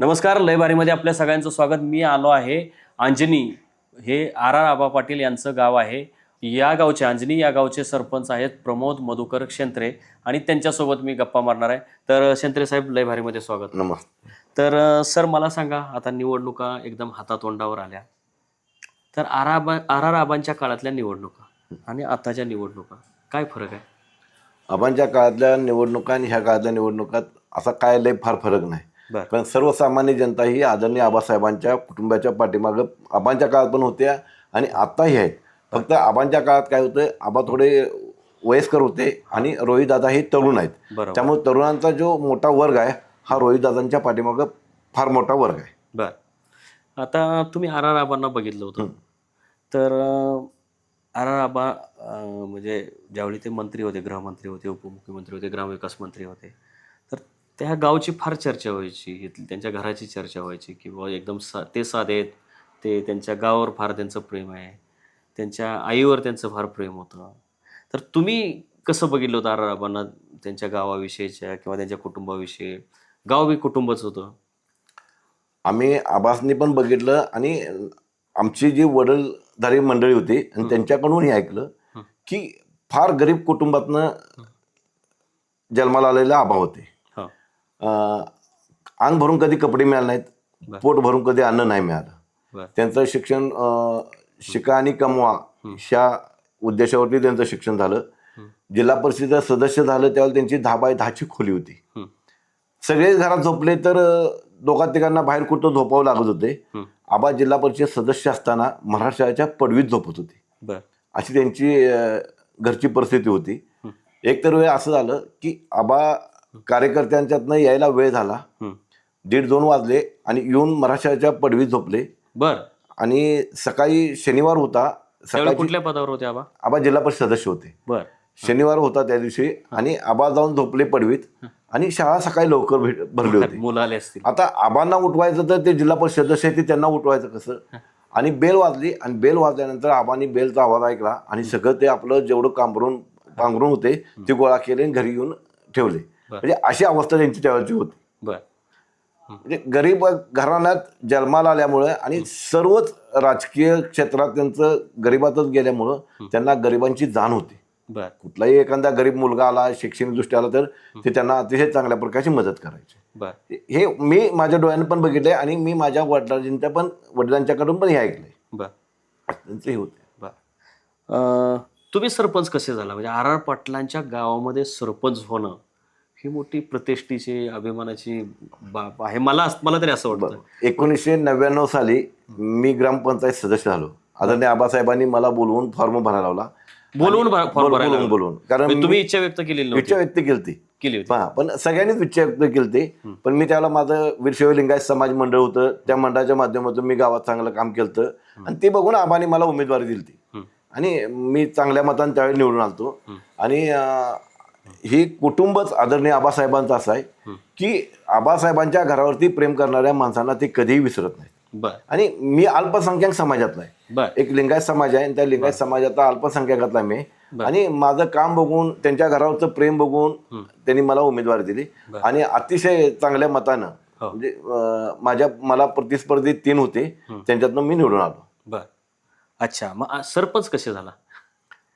नमस्कार लयबारीमध्ये आपल्या सगळ्यांचं स्वागत. मी आलो आहे अंजनी. हे आर आर आबा पाटील यांचं गाव आहे. या गावचे अंजनी या गावचे सरपंच आहेत प्रमोद मधुकर शेंत्रे आणि त्यांच्यासोबत मी गप्पा मारणार आहे. तर शेंत्रे साहेब लयबारीमध्ये स्वागत. नमस्ते तर सर मला सांगा आता निवडणुका एकदम हातातोंडावर आल्या. तर आर आबा आर आर आबांच्या काळातल्या निवडणुका आणि आताच्या निवडणुका काय फरक आहे? आबांच्या काळातल्या निवडणुका आणि ह्या काळातल्या निवडणुकात असा काय लय फार फरक नाही. बरं. पण सर्वसामान्य जनता ही आदरणीय आबासाहेबांच्या कुटुंबाच्या पाठीमागं आबांच्या काळात पण होत्या आणि आत्ताही आहेत. फक्त आबांच्या काळात काय होतं आबा थोडे वयस्कर होते आणि रोहितदादा हे तरुण आहेत. त्यामुळे तरुणांचा जो मोठा वर्ग आहे हा रोहितदादांच्या पाठीमागं फार मोठा वर्ग आहे. बर. आता तुम्ही आर आर आबांना बघितलं होतं. तर आर आर आबा म्हणजे ज्यावेळी ते मंत्री होते गृहमंत्री होते उपमुख्यमंत्री होते ग्रामविकास मंत्री होते त्या गावची फार चर्चा व्हायची इथली त्यांच्या घराची चर्चा व्हायची की बुवा एकदम सा ते साधे आहेत ते त्यांच्या गावावर फार त्यांचं प्रेम आहे त्यांच्या आईवर त्यांचं फार प्रेम होतं. तर तुम्ही कसं बघितलं होतं आर आर आबांना त्यांच्या गावाविषयीच्या किंवा त्यांच्या कुटुंबाविषयी? गाव बी कुटुंबच होतं. आम्ही आबासनी पण बघितलं आणि आमची जी वडीलधारी मंडळी होती आणि त्यांच्याकडूनही ऐकलं हं. की फार गरीब कुटुंबातनं जन्माला आलेले आबा होते. अंग भरून कधी कपडे मिळाले नाहीत. पोट भरून कधी अन्न नाही मिळालं त्यांचं शिक्षण शिका आणि कमवा ह्या उद्देशावरती त्यांचं शिक्षण झालं. जिल्हा परिषद सदस्य झालं त्यावेळेला त्यांची दहा बाय दहाची खोली होती. सगळे घरात झोपले तर दोघा तिघांना बाहेर कुठं झोपावं लागत होते. आबा जिल्हा परिषद सदस्य असताना महाराष्ट्राच्या पडवीत झोपत होते अशी त्यांची घरची परिस्थिती होती. एक तर वेळ असं झालं की आबा कार्यकर्त्यांच्यातनं यायला वेळ झाला. दीड दोन वाजले आणि येऊन महाराष्ट्राच्या पडवीत झोपले. बर. आणि सकाळी शनिवार होता. सकाळी कुठल्या पदावर होते आबा? आबा जिल्हा परिषद सदस्य होते. बर. शनिवार होता त्या दिवशी आणि आबा जाऊन झोपले पडवीत आणि शाळा सकाळी लवकर भेट भरली होती. मुलं आले असतील. आता आबांना उठवायचं तर ते जिल्हा परिषद सदस्य आहे ते त्यांना उठवायचं कसं? आणि बेल वाजली आणि बेल वाजल्यानंतर आबांनी बेलचा आवाज ऐकला आणि सगळं ते आपलं जेवढं कांबरून पांघरून होते ते गोळा केले आणि घरी येऊन ठेवले. म्हणजे अशी अवस्था त्यांची त्यावेळची होती. बर. म्हणजे गरीब घराण्यात जन्माला आल्यामुळं आणि सर्वच राजकीय क्षेत्रात त्यांचं गरिबातच गेल्यामुळं त्यांना गरिबांची जाण होती. कुठलाही एखादा गरीब मुलगा आला शैक्षणिक दृष्ट्या आला तर ते त्यांना अतिशय चांगल्या प्रकारची मदत करायची. हे मी माझ्या डोळ्यानं पण बघितलंय आणि मी माझ्या वडिलांच्या पण वडिलांच्याकडून पण हे ऐकलंय. त्यांचे हे होते. तुम्ही सरपंच कसे झाला? म्हणजे आर आर पाटलांच्या गावामध्ये सरपंच होणं ही मोठी प्रतिष्ठेची अभिमानाची बाब आहे. मला मला तरी असं वाटतं. एकोणीसशे नव्याण्णव साली मी ग्रामपंचायत सदस्य झालो. आदरणीय आबासाहेबांनी मला बोलवून फॉर्म भरायला लावला. बोलवून भर- बोलवून. बोलवून. कारण म्हणजे तुम्ही इच्छा व्यक्त नव्हती. इच्छा व्यक्त केली केली होती. पहा पण सगळ्यांनीच इच्छा व्यक्त केली पण मी त्याला माझं वीरशैव लिंगायत समाज मंडळ होतं. त्या मंडळाच्या माध्यमातून मी गावात चांगलं काम केलं आणि ते बघून आबाने मला उमेदवारी दिली ती हं. आणि मी चांगल्या मताने त्यावेळी निवडून आलतो. आणि ही कुटुंबच आदरणीय आबासाहेबांचं असं आहे की आबासाहेबांच्या घरावरती प्रेम करणाऱ्या माणसांना ते कधीही विसरत नाहीत. बर. आणि मी अल्पसंख्याक समाजातला आहे एक लिंगायत समाज आहे आणि त्या लिंगायत समाजाचा अल्पसंख्याकातला मी. आणि माझं काम बघून त्यांच्या घरावरचं प्रेम बघून त्यांनी मला उमेदवारी दिली. आणि अतिशय चांगल्या मतानं हो. म्हणजे माझ्या मला प्रतिस्पर्धी तीन होते. त्यांच्यातनं मी निवडून आलो. बर. अच्छा मग सरपंच कसे झाला?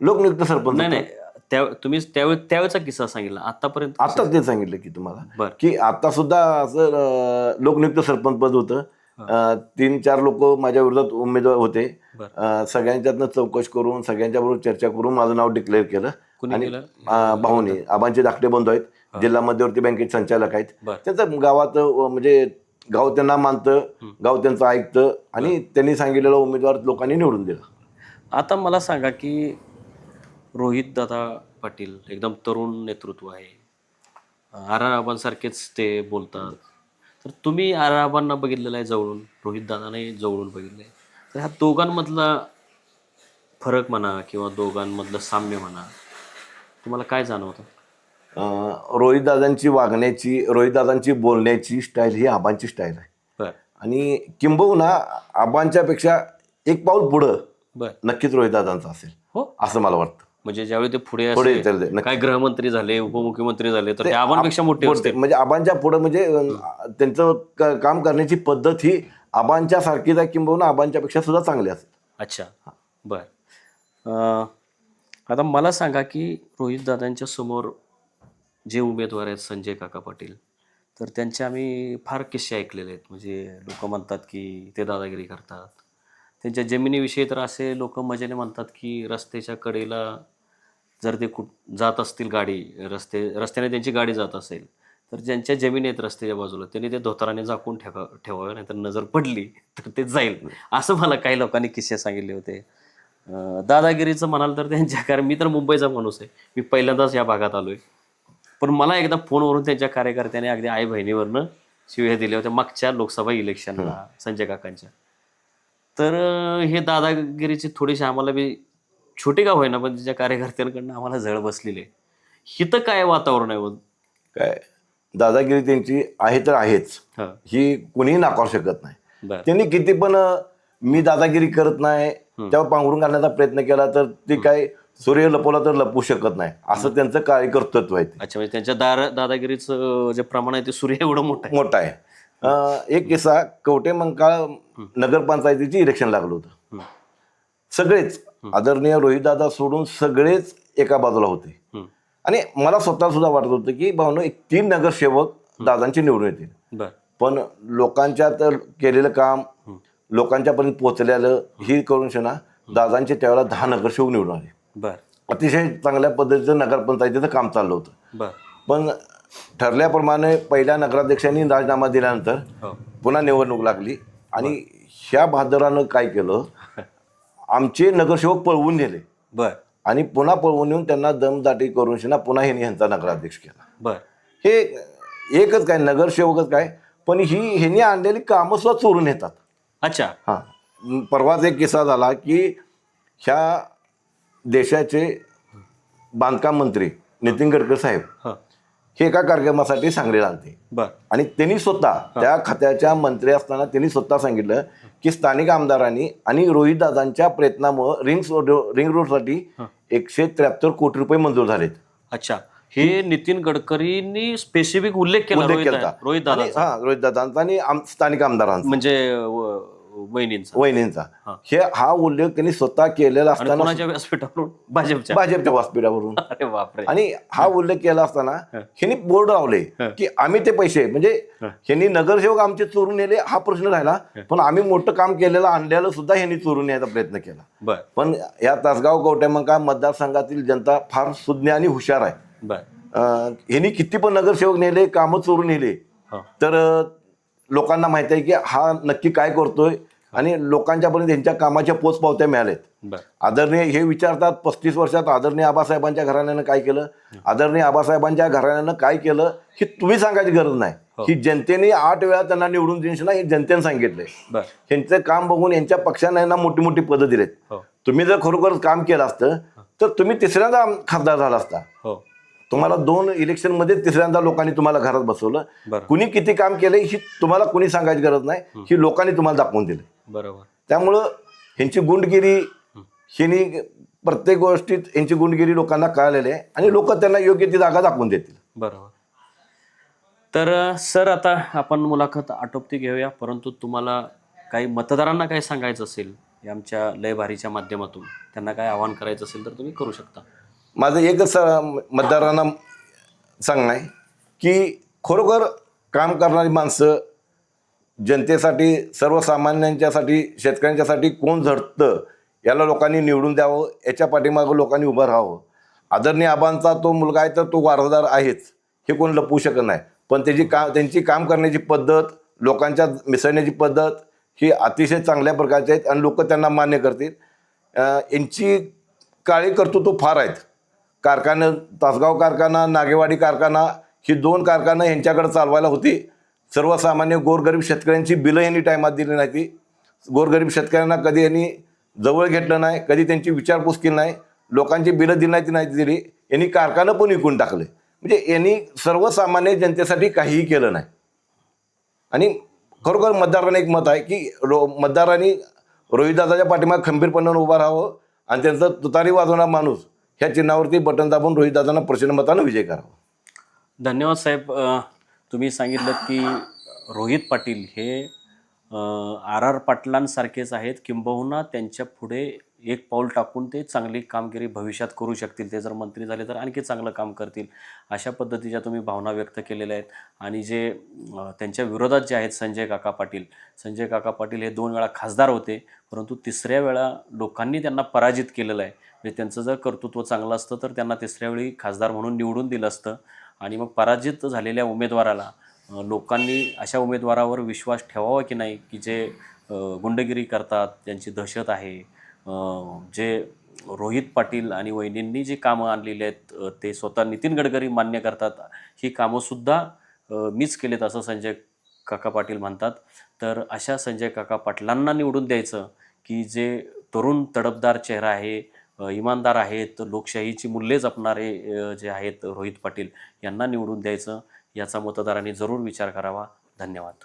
लोकनियुक्त सरपंच नाही नाही. त्या तुम्ही त्यावेळी त्यावेळेचा किस्सा सांगितला आतापर्यंत आता ते सांगितलं की तुम्हाला. बर. की आता सुद्धा असं अं, लोकनियुक्त सरपंच पद होतं. अं, तीन चार लोक माझ्या विरोधात उमेदवार होते. बर. अं, सगळ्यांच्यातनं चौकशी करून सगळ्यांच्या बरोबर चर्चा करून माझं नाव डिक्लेअर केलं. कुणी आणि केलं? अं, भाऊनी आबांचे धाकटे बंधू आहेत. जिल्हा मध्यवर्ती बँकेचे संचालक आहेत. बर. त्यांचं गावात अं, म्हणजे गाव त्यांना मानतं गाव त्यांचं ऐकतं. आणि त्यांनी सांगितलेला उमेदवार लोकांनी निवडून दिला. आता मला सांगा की रोहित दादा पाटील एकदम तरुण नेतृत्व आहे. आर आर आबांसारखेच ते बोलतात. तर तुम्ही आर आर आबांना बघितलेलं आहे जवळून रोहित दादाने जवळून बघितलंय. तर ह्या दोघांमधला फरक म्हणा किंवा दोघांमधलं साम्य म्हणा तुम्हाला काय जाणवतं? रोहितदादांची वागण्याची रोहितदादांची बोलण्याची स्टाईल ही आबांची स्टाईल आहे. बर. आणि किंबहुना आबांच्या पेक्षा एक पाऊल पुढं बर. नक्कीच रोहितदादांचं असेल हो. असं मला वाटतं. म्हणजे ज्यावेळी ते पुढे पुढे असे येतील ते, नक्की. काय गृहमंत्री झाले उपमुख्यमंत्री झाले तर ते आबांपेक्षा मोठे मोठे असते म्हणजे आबांच्या पुढे म्हणजे अं, त्यांचं क- काम करण्याची पद्धत ही आबांच्या सारखीच आहे किंबहुना आबांच्या पेक्षा सुद्धा चांगली असेल. अच्छा. बर. अं, आता मला सांगा की रोहित दादांच्या समोर जे उमेदवार आहेत संजय काका पाटील तर त्यांचे आम्ही फार किस्से ऐकलेले आहेत. म्हणजे लोक म्हणतात की ते दादागिरी करतात. त्यांच्या जमिनीविषयी तर असे लोक मजेने म्हणतात की रस्त्याच्या कडेला जर ते कुठ जात असतील गाडी रस्ते रस्त्याने त्यांची गाडी जात असेल तर ज्यांच्या जमिनी आहेत रस्त्याच्या बाजूला त्यांनी ते धोतराने झाकून ठेवा ठेवावे नाहीतर नजर पडली तर ते जाईल. असं मला काही लोकांनी किस्से सांगितले होते. दादागिरीचं म्हणाल तर त्यांच्या कारण मी तर मुंबईचा माणूस आहे. मी पहिल्यांदाच या भागात आलो आहे पण मला एकदा फोनवरून त्यांच्या कार्यकर्त्याने अगदी आई बहिणीवरनं शिव्या दिल्या होत्या मागच्या लोकसभा इलेक्शनला संजय काकांच्या. तर हे दादागिरीची थोडीशी आम्हाला बी छोटी का होईना पण त्याच्या कार्यकर्त्यांकडनं आम्हाला झळ बसलेली आहे. हिथं काय वातावरण आहे? काय? दादागिरी त्यांची आहे तर आहेच. हा. ही कुणीही नाकारू शकत नाही. बर. त्यांनी किती पण अं, मी दादागिरी करत नाही तेव्हा पांघरून घालण्याचा प्रयत्न केला तर ते काय सूर्य लपवला तर लपवू शकत नाही. असं त्यांचं कार्यकर्तृत्व आहे ते. अच्छा म्हणजे त्यांच्या दार दादागिरीचं जे प्रमाण आहे ते सूर्य एवढं मोठं आहे. मोठा आहे. एक किस्सा कवटे मंकाळ नगरपंचायतीची इलेक्शन लागलं होतं. सगळेच आदरणीय रोहितदादा सोडून सगळेच एका बाजूला होते. आणि मला स्वतः सुद्धा वाटत होतं की भावनो एक तीन नगरसेवक दादांचे निवडून येतील. पण लोकांच्या तर केलेलं काम लोकांच्यापर्यंत पोहोचलेलं ही करून शना दादांचे त्यावेळेला दहा नगरसेवक निवडून आले. अतिशय चांगल्या पद्धतीचं नगरपंचायतीचं काम चाललं होतं. पण ठरल्याप्रमाणे पहिल्या नगराध्यक्षांनी राजीनामा दिल्यानंतर हो. पुन्हा निवडणूक लागली. आणि ह्या बहादरानं काय केलं? आमचे नगरसेवक पळवून नेले. बर. आणि पुन्हा पळवून येऊन त्यांना दमदाटी करून शिना पुन्हा ह्यांनी ह्यांचा नगराध्यक्ष केला. बर. हे एकच काय नगरसेवकच काय? पण ही ह्यांनी आणलेली कामं सुद्धा चोरून येतात अच्छा. हां. परवाच एक किस्सा झाला की ह्या देशाचे बांधकाम मंत्री नितीन गडकरी साहेब हा एका कार्यक्रमासाठी सांगलीला बर. आणि त्यांनी स्वतः त्या खात्याच्या मंत्री असताना त्यांनी स्वतः सांगितलं की स्थानिक आमदारांनी आणि रोहितदादांच्या प्रयत्नामुळे रिंग रोड रिंग रोडसाठी एकशे त्र्याहत्तर कोटी रुपये मंजूर झालेत. अच्छा. हे नितीन गडकरींनी स्पेसिफिक उल्लेख केला रोहित रोहित आणि हा स्थानिक आमदारांचा. म्हणजे वहिनींचा. वहिनींचा. हा. हे हा उल्लेख त्यांनी स्वतः केलेला आणि असताना कोणाच्या व्यासपीठावरून? भाजपच्या. भाजपच्या व्यासपीठावरून. अरे बापरे. आणि हा उल्लेख केला असताना ह्यांनी बोर्ड लावले. की आम्ही ते पैसे म्हणजे ह्यांनी नगरसेवक आमचे चोरून नेले हा प्रश्न राहिला. पण आम्ही मोठं काम केलेलं आणलेलं सुद्धा ह्यांनी चोरून यायचा प्रयत्न केला. बर. पण या तासगाव कवटेमंका मतदारसंघातील जनता फार सुज्ञ आणि हुशार आहे. बर. अं, ह्यांनी किती पण नगरसेवक नेले कामं चोरून नेले हा. तर अं, लोकांना माहिती आहे की हा नक्की काय करतोय आणि लोकांच्यापर्यंत त्यांच्या कामाच्या पोचपावत्या मिळाल्यात बर. आदरणीय हे विचारतात पस्तीस वर्षात आदरणीय आबासाहेबांच्या घराण्यानं काय केलं? आदरणीय आबासाहेबांच्या घराण्यानं काय केलं? हे तुम्ही सांगायची गरज नाही. ही. जनतेने आठ वेळा त्यांना निवडून देण्याची ना हे जनतेने सांगितलंय. यांचं काम बघून यांच्या पक्षाने यांना मोठी मोठी पदं दिलेत. हो. तुम्ही जर खरोखर काम केलं असतं तर तुम्ही तिसऱ्यांदा खासदार झाला असता. हो. तुम्हाला दोन इलेक्शनमध्ये तिसऱ्यांदा लोकांनी तुम्हाला घरात बसवलं. कुणी किती काम केलंय ही तुम्हाला कुणी सांगायची गरज नाही. ही. लोकांनी तुम्हाला दाखवून दिलं बरोबर. त्यामुळं ह्यांची गुंडगिरी ह्यांनी प्रत्येक गोष्टीत यांची गुंडगिरी लोकांना कळालेली आहे आणि लोक त्यांना योग्य ती जागा दाखवून देतील. बरोबर. तर सर आता आपण मुलाखत आटोपती घेऊया परंतु तुम्हाला काही मतदारांना काय सांगायचं असेल आमच्या लय भारीच्या माध्यमातून त्यांना काय आवाहन करायचं असेल तर तुम्ही करू शकता. माझं एकच स मतदारांना सांगणं आहे की खरोखर काम करणारी माणसं जनतेसाठी सर्वसामान्यांच्यासाठी शेतकऱ्यांच्यासाठी कोण झडतं याला लोकांनी निवडून द्यावं याच्या पाठीमागं लोकांनी उभं राहावं. आदरणीय आबांचा तो मुलगा आहे तर तो वारसदार आहेच हे कोण लपवू शकत नाही. पण त्याची का त्यांची काम करण्याची पद्धत लोकांच्या मिसळण्याची पद्धत ही अतिशय चांगल्या प्रकारची आहेत आणि लोक त्यांना मान्य करतील. यांची काळी कर्तृत्व फार आहेत. कारखानं तासगाव कारखाना नागेवाडी कारखाना ही दोन कारखाना यांच्याकडे चालवायला होती. सर्वसामान्य गोरगरीब शेतकऱ्यांची बिलं यांनी टायमात दिली नाही ती गोरगरीब शेतकऱ्यांना कधी यांनी जवळ घेतलं नाही कधी त्यांची विचारपूस केली नाही लोकांची बिलं दिली नाही ती नाही दिली. यांनी कारखानं पण विकून टाकले. म्हणजे यांनी सर्वसामान्य जनतेसाठी काहीही केलं नाही. आणि खरोखर मतदारांना एक मत आहे की रो मतदारांनी रोहितदादाच्या पाठीमागे खंबीरपणे उभं राहावं आणि त्यांचा तुतारी वाजवणारा माणूस ह्या चिन्हावरती बटन दाबून रोहितदादांना प्रचंड मतानं विजय करावा धन्यवाद साहेब. अ, तुम्ही सांगितलं की रोहित पाटील हे आर आर पाटलांसारखेच आहेत. किंबहुना त्यांच्या पुढे एक पाऊल टाकून ते चांगली कामगिरी भविष्यात करू शकतील. ते जर मंत्री झाले तर आणखी चांगलं काम करतील. अशा पद्धतीच्या तुम्ही भावना व्यक्त केलेल्या आहेत. आणि जे त्यांच्या विरोधात जे आहेत संजय काका पाटील संजय काका पाटील हे दोन वेळा खासदार होते. परंतु तिसऱ्या वेळा लोकांनी त्यांना पराजित केलेलं आहे. म्हणजे त्यांचं जर कर्तृत्व चांगलं असतं तर त्यांना तिसऱ्या वेळी खासदार म्हणून निवडून दिलं असतं. आणि मग पराजित झालेल्या उमेदवाराला लोकांनी अशा उमेदवारावर विश्वास ठेवावा की नाही? की जे गुंडगिरी करतात त्यांची दहशत आहे जे रोहित पाटील आणि वहिनींनी जी कामं आणलेली आहेत ते स्वतः नितीन गडकरी मान्य करतात. ही कामंसुद्धा मीच केलेत असं संजय काका पाटील म्हणतात. तर अशा संजय काका पाटलांना निवडून द्यायचं की जे तरुण तडफदार चेहरा आहे इमानदार आहेत लोकशाहीची मूल्ये जपणारे जे आहेत रोहित पाटील यांना निवडून द्यायचं. याचा मतदारांनी जरूर विचार करावा. धन्यवाद.